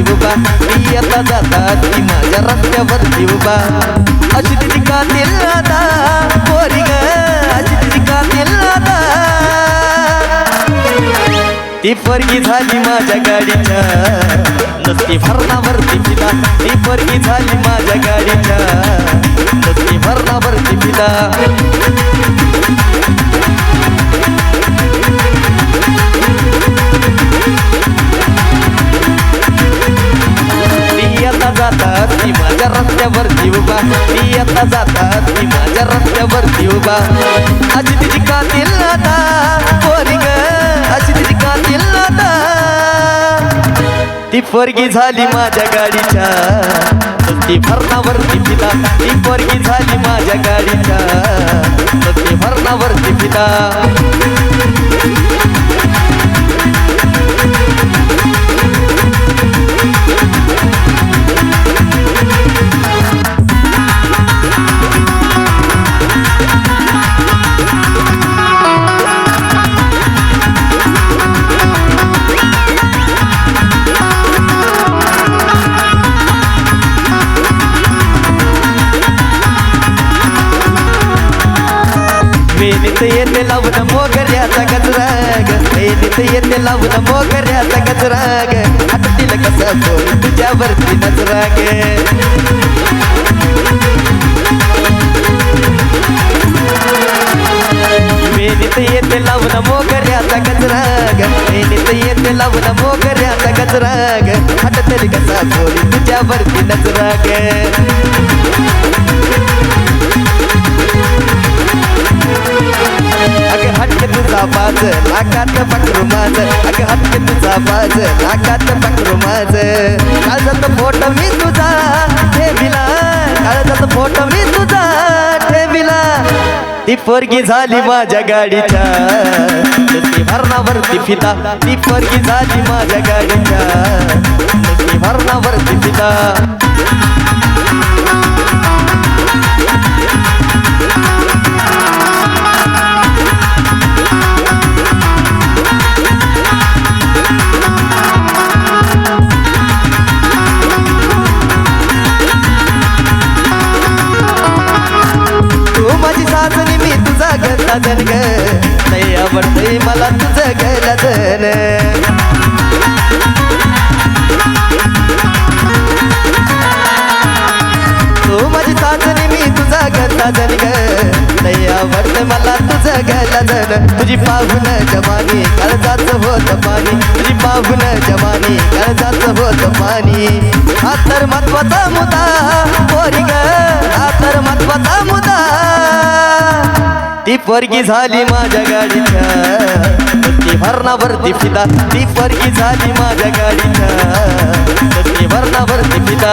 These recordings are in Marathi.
रस्त्यावरती उभा मी आता जाता ती माझ्या रस्त्यावरती उभा. अशी तिची कातील आता पोरी ग अशी तिची कातील आता. ती परगी झाली माझ्या गाडीच्या नसती भरणावरती पिता. ती परगी झाली माझ्या गाडीच्या नसती भरणावरती पिता. जातात ती माझ्या रस्त्यावरती उभा. ती आता जातात ती माझ्या रस्त्यावरती उभा. अशी तिची कातील आता पोरी ग. अशी तिची कातील आता. ती पोरगी झाली माझ्या गाडीच्या. ती भरणावरती पिता. ती पोरगी झाली माझ्या गाडीच्या. ती भरणावरती पिता. वेणीत येते लावून मोगऱ्याचा कचराग वेणीत येते लावून मोगऱ्याचा गजराग. हातील कसा बोल तुझ्यावरती नजराग. वेणीत येते लावून मोगऱ्याचा गजराग. वेणीत येते लावून मोगऱ्याचा गजराग. हातील कसा बोल तुझ्यावरती नजराग. अग तुझा बाज नाकात पकडू माझ. अग हटके तुझा बाज नाकात पकडू माझ. काळजात फोटो मी तुझा ठेविला. काळजात फोटो मी तुझा ठेविला. ती पोरगी झाली माझ्या गाडीच्या. नुसती भरणावरती फिता. ती पोरगी झाली माझ्या गाडीच्या. नुसती भरणावरती फिता. ग ग नाही आवडतंय मला तुझं ग लजन तू माझी सासणी मी तुझा ग साजन ग नाही आवडतंय मला तुझं ग जण. तुझी पाहून जवानी काळजाचं होत पाणी. तुझी पाहून जवानी काळजाचं होत पाणी. हा तर महत्त्वाचा मुद्दा ती परगी झाली माझ्या गाडीच्या ती भरणावरती फिदा ती परगी झाली माझ्या गाडीच्या ती भरणावरती फिदा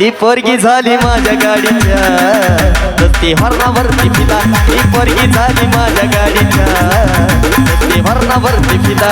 ती पोरगी झाली माझ्या गाडीच्या. ती हरणावरती फिदा. ती पोरगी झाली माझ्या गाडीच्या. ती हरणावरती फिदा.